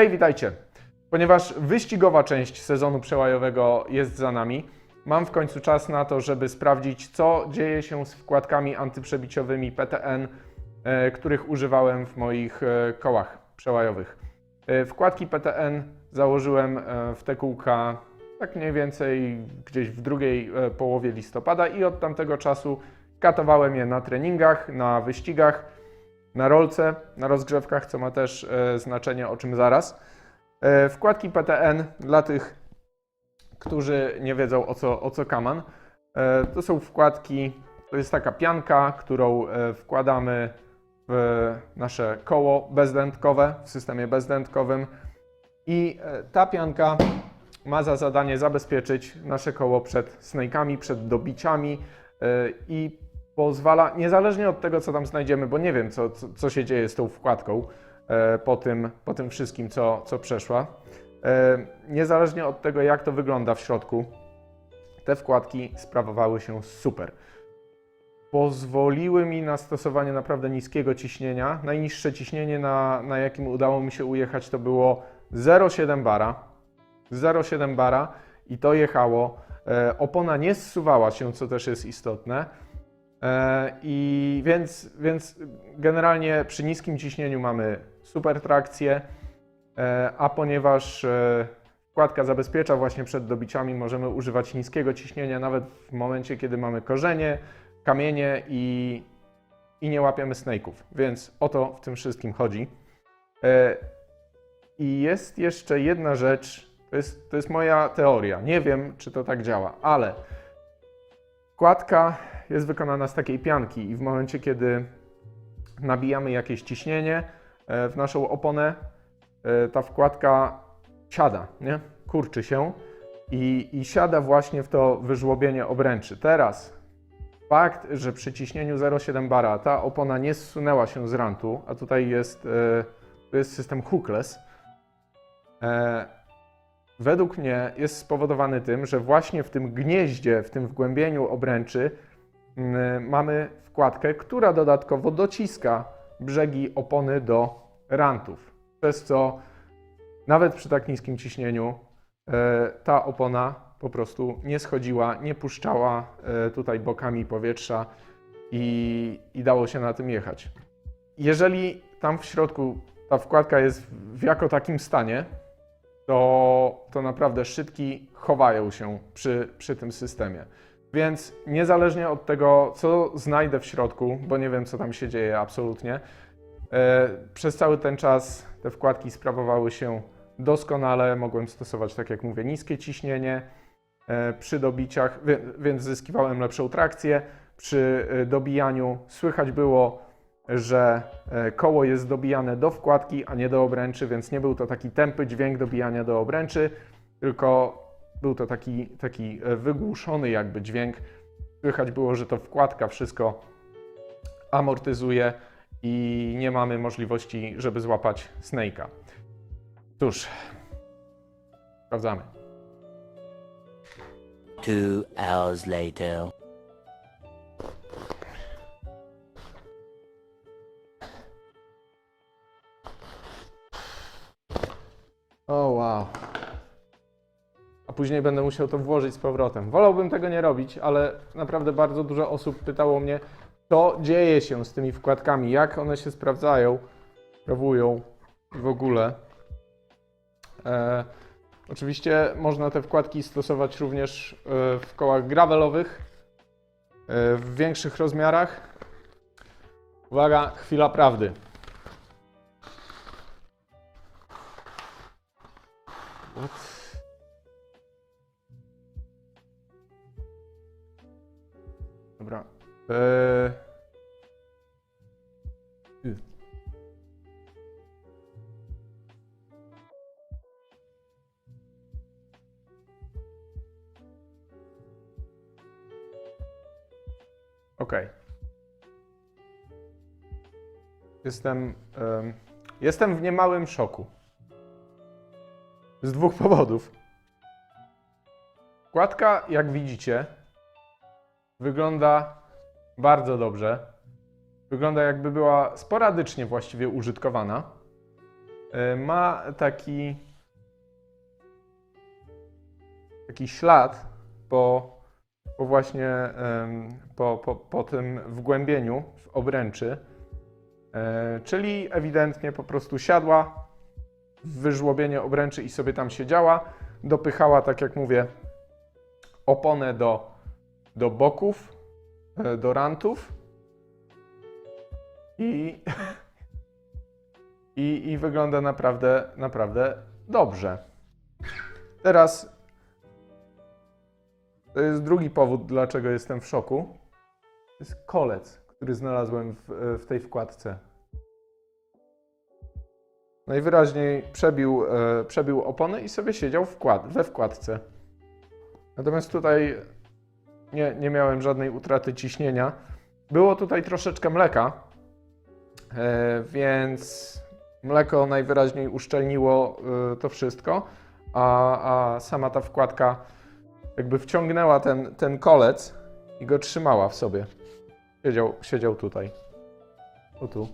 Hej, witajcie! Ponieważ wyścigowa część sezonu przełajowego jest za nami, mam w końcu czas na to, żeby sprawdzić, co dzieje się z wkładkami antyprzebiciowymi PTN, e, których używałem w moich e, kołach przełajowych. E, Wkładki PTN założyłem w te kółka tak mniej więcej gdzieś w drugiej połowie listopada i od tamtego czasu katowałem je na treningach, na wyścigach, na rolce, na rozgrzewkach, co ma też e, znaczenie, o czym zaraz. E, Wkładki PTN dla tych, którzy nie wiedzą o co, o co kaman. E, To są wkładki, to jest taka pianka, którą wkładamy w nasze koło bezdętkowe, w systemie bezdętkowym i ta pianka ma za zadanie zabezpieczyć nasze koło przed snake'ami, przed dobiciami i pozwala, niezależnie od tego, co tam znajdziemy, bo nie wiem, co, co, co się dzieje z tą wkładką e, po tym, po tym wszystkim, co, co przeszła, e, niezależnie od tego, jak to wygląda w środku, te wkładki sprawowały się super. Pozwoliły mi na stosowanie naprawdę niskiego ciśnienia. Najniższe ciśnienie, na, na jakim udało mi się ujechać, to było 0,7 bara. 0,7 bara i to jechało. E, opona nie zsuwała się, co też jest istotne. E, I więc, więc generalnie przy niskim ciśnieniu mamy super trakcję, e, a ponieważ e, wkładka zabezpiecza właśnie przed dobiciami, możemy używać niskiego ciśnienia nawet w momencie, kiedy mamy korzenie, kamienie i, i nie łapiemy snake'ów. Więc o to w tym wszystkim chodzi. I jest jeszcze jedna rzecz, to jest, to jest moja teoria. Nie wiem, czy to tak działa, ale wkładka jest wykonana z takiej pianki i w momencie, kiedy nabijamy jakieś ciśnienie e, w naszą oponę, e, ta wkładka siada, nie? kurczy się i, i siada właśnie w to wyżłobienie obręczy. Teraz fakt, że przy ciśnieniu 0,7 bara ta opona nie zsunęła się z rantu, a tutaj jest, e, jest system hookless, według mnie jest spowodowany tym, że właśnie w tym gnieździe, w tym wgłębieniu obręczy mm, mamy wkładkę, która dodatkowo dociska brzegi opony do rantów. Przez co nawet przy tak niskim ciśnieniu e, ta opona po prostu nie schodziła, nie puszczała e, tutaj bokami powietrza i, i dało się na tym jechać. Jeżeli tam w środku ta wkładka jest w jako takim stanie, to, to naprawdę szybki chowają się przy, przy tym systemie. Więc niezależnie od tego, co znajdę w środku, bo nie wiem, co tam się dzieje absolutnie, e, przez cały ten czas te wkładki sprawowały się doskonale. Mogłem stosować, tak jak mówię, niskie ciśnienie e, przy dobiciach, więc zyskiwałem lepszą trakcję. Przy e, dobijaniu słychać było, że e, koło jest dobijane do wkładki, a nie do obręczy, więc nie był to taki tępy dźwięk dobijania do obręczy, tylko był to taki, taki e, wygłuszony jakby dźwięk. Słychać było, że to wkładka wszystko amortyzuje i nie mamy możliwości, żeby złapać snake'a. Cóż, sprawdzamy. Two hours later. O wow. A później będę musiał to włożyć z powrotem. Wolałbym tego nie robić, ale naprawdę bardzo dużo osób pytało mnie, co dzieje się z tymi wkładkami, jak one się sprawdzają, sprawują w ogóle. E, oczywiście można te wkładki stosować również e, w kołach gravelowych, e, w większych rozmiarach. Uwaga, chwila prawdy. Dobra. Eee... y. Okej. Jestem, em, jestem w niemałym szoku. Z dwóch powodów. Kładka, jak widzicie, wygląda bardzo dobrze. Wygląda jakby była sporadycznie właściwie użytkowana. e, ma taki taki ślad po, po właśnie po, po, po tym wgłębieniu w obręczy, e, czyli ewidentnie po prostu siadła wyżłobienie obręczy i sobie tam siedziała, dopychała, tak jak mówię, oponę do, do boków, e, do rantów i, i, i wygląda naprawdę, naprawdę dobrze. Teraz to jest drugi powód, dlaczego jestem w szoku. To jest kolec, który znalazłem w, w tej wkładce. Najwyraźniej przebił, e, przebił opony i sobie siedział wkład, we wkładce. Natomiast tutaj nie, nie miałem żadnej utraty ciśnienia. Było tutaj troszeczkę mleka, e, więc mleko najwyraźniej uszczelniło e, to wszystko, a, a sama ta wkładka jakby wciągnęła ten, ten kolec i go trzymała w sobie. Siedział, siedział tutaj. O tu.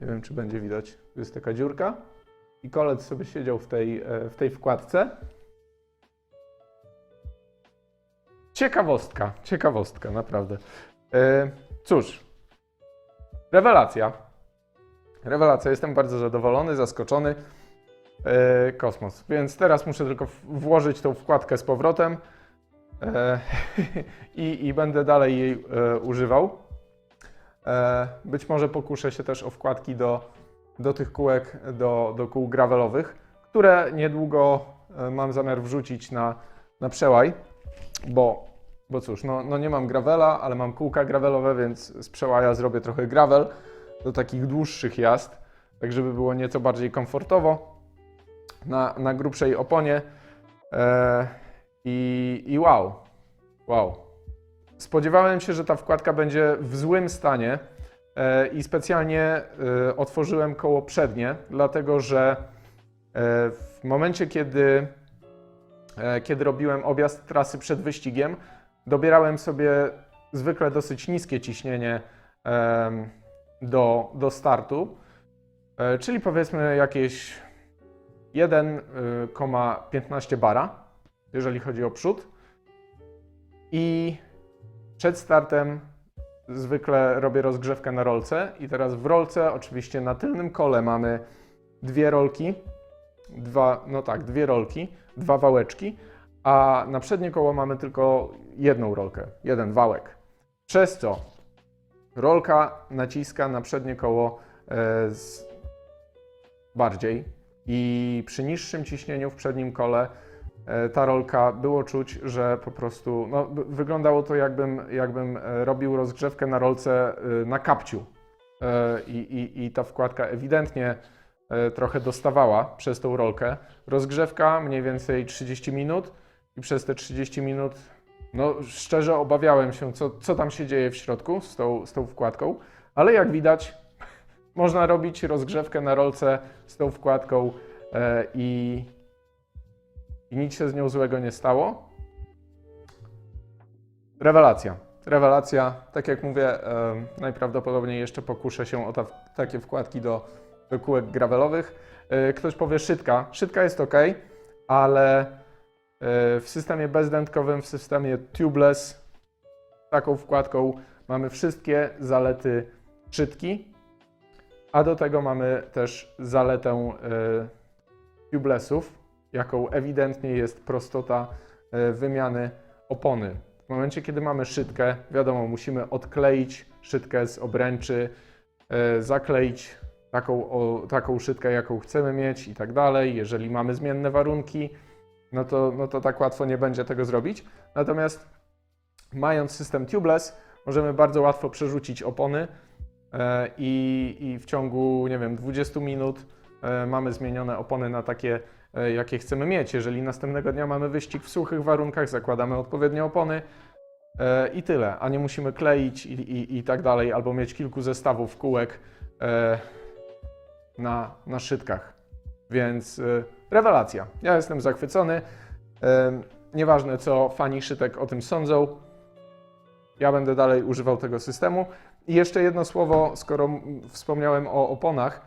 Nie wiem, czy będzie widać. Tu jest taka dziurka i kolec sobie siedział w tej, e, w tej wkładce. Ciekawostka, ciekawostka, naprawdę. E, Cóż, rewelacja. Rewelacja, jestem bardzo zadowolony, zaskoczony. E, Kosmos. Więc teraz muszę tylko włożyć tą wkładkę z powrotem i, i będę dalej jej używał. E, być może pokuszę się też o wkładki do, do tych kółek, do, do kół gravelowych, które niedługo e, mam zamiar wrzucić na, na przełaj, bo, bo cóż, no, no nie mam gravela, ale mam kółka gravelowe, więc z przełaja zrobię trochę gravel do takich dłuższych jazd, tak żeby było nieco bardziej komfortowo na, na grubszej oponie. E, i, I wow, wow. Spodziewałem się, że ta wkładka będzie w złym stanie e, i specjalnie e, otworzyłem koło przednie, dlatego że e, w momencie, kiedy, kiedy robiłem objazd trasy przed wyścigiem, dobierałem sobie zwykle dosyć niskie ciśnienie do, do startu, czyli powiedzmy jakieś 1,15 bara, jeżeli chodzi o przód. I przed startem zwykle robię rozgrzewkę na rolce i teraz w rolce oczywiście na tylnym kole mamy dwie rolki, dwa, no tak, dwie rolki, dwa wałeczki, a na przednie koło mamy tylko jedną rolkę, jeden wałek. Przez co rolka naciska na przednie koło e, bardziej i przy niższym ciśnieniu w przednim kole ta rolka było czuć, że po prostu no, wyglądało to jakbym, jakbym e, robił rozgrzewkę na rolce e, na kapciu. E, I, i, I ta wkładka ewidentnie e, trochę dostawała przez tą rolkę. Rozgrzewka mniej więcej 30 minut i przez te 30 minut, no szczerze obawiałem się, co, co tam się dzieje w środku z tą, z tą wkładką, ale jak widać, można robić rozgrzewkę na rolce z tą wkładką e, i, i nic się z nią złego nie stało. Rewelacja. Rewelacja. Tak jak mówię, e, najprawdopodobniej jeszcze pokuszę się o ta, takie wkładki do, do kółek gravelowych. E, ktoś powie szytka. Szytka jest ok, ale e, w systemie bezdętkowym, w systemie tubeless, taką wkładką mamy wszystkie zalety szydki, a do tego mamy też zaletę y, tubelessów, jaką ewidentnie jest prostota y, wymiany opony. W momencie, kiedy mamy szydkę, wiadomo, musimy odkleić szydkę z obręczy, y, zakleić taką, o, taką szydkę, jaką chcemy mieć i tak dalej. Jeżeli mamy zmienne warunki, no to, no to tak łatwo nie będzie tego zrobić. Natomiast mając system tubeless, możemy bardzo łatwo przerzucić opony e, i, i w ciągu, nie wiem, 20 minut e, mamy zmienione opony na takie, e, jakie chcemy mieć. Jeżeli następnego dnia mamy wyścig w suchych warunkach, zakładamy odpowiednie opony e, i tyle, a nie musimy kleić i, i, i tak dalej, albo mieć kilku zestawów kółek e, na, na szydkach. Więc e, rewelacja. Ja jestem zachwycony. E, Nieważne, co fani szytek o tym sądzą, ja będę dalej używał tego systemu. I jeszcze jedno słowo, skoro wspomniałem o oponach.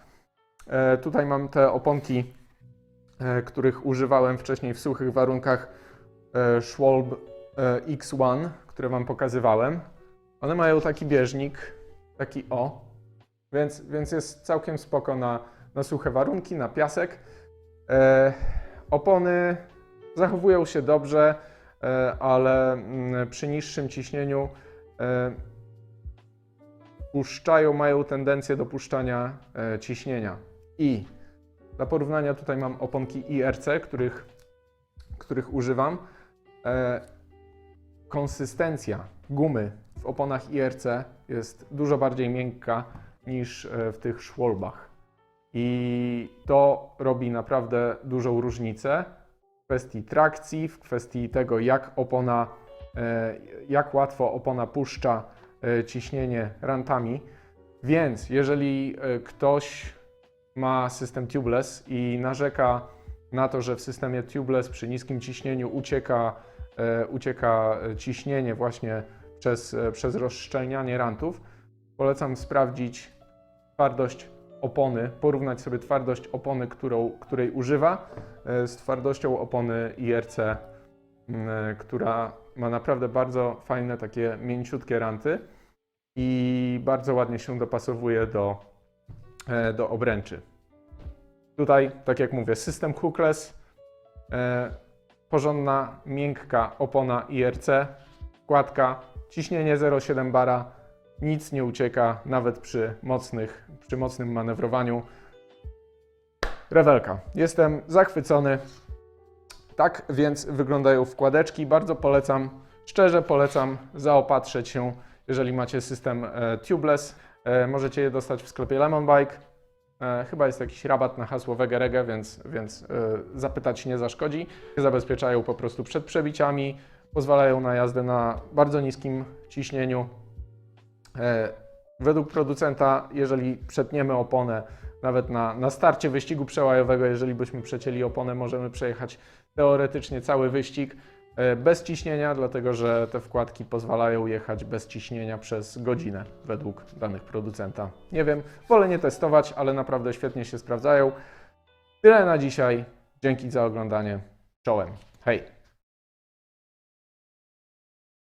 E, tutaj mam te oponki, e, których używałem wcześniej w suchych warunkach e, Schwalb e, X1, które Wam pokazywałem. One mają taki bieżnik, taki o, więc, więc jest całkiem spoko na, na suche warunki, na piasek. E, opony zachowują się dobrze, e, ale mm, przy niższym ciśnieniu e, puszczają, mają tendencję do puszczania e, ciśnienia. I dla porównania tutaj mam oponki IRC, których, których używam. E, konsystencja gumy w oponach IRC jest dużo bardziej miękka niż e, w tych szwolbach. I to robi naprawdę dużą różnicę w kwestii trakcji, w kwestii tego, jak opona, e, jak łatwo opona puszcza e, ciśnienie rantami. Więc jeżeli ktoś ma system tubeless i narzeka na to, że w systemie tubeless przy niskim ciśnieniu ucieka, e, ucieka ciśnienie właśnie przez, e, przez rozszczelnianie rantów, polecam sprawdzić twardość opony, porównać sobie twardość opony, którą, której używa, e, z twardością opony IRC, e, która ma naprawdę bardzo fajne, takie mięciutkie ranty i bardzo ładnie się dopasowuje do, e, do obręczy. Tutaj, tak jak mówię, system hookless, e, porządna, miękka opona IRC, wkładka, ciśnienie 0,7 bara, nic nie ucieka, nawet przy, mocnych, przy mocnym manewrowaniu. Rewelka. Jestem zachwycony. Tak więc wyglądają wkładeczki. Bardzo polecam, szczerze polecam zaopatrzyć się, jeżeli macie system e, tubeless. E, możecie je dostać w sklepie Lemon Bike. E, chyba jest jakiś rabat na hasło Wegerege, więc, więc e, zapytać nie zaszkodzi. Zabezpieczają po prostu przed przebiciami, pozwalają na jazdę na bardzo niskim ciśnieniu. Według producenta, jeżeli przetniemy oponę, nawet na, na starcie wyścigu przełajowego, jeżeli byśmy przecięli oponę, możemy przejechać teoretycznie cały wyścig bez ciśnienia, dlatego że te wkładki pozwalają jechać bez ciśnienia przez godzinę, według danych producenta. Nie wiem, wolę nie testować, ale naprawdę świetnie się sprawdzają. Tyle na dzisiaj. Dzięki za oglądanie. Czołem. Hej!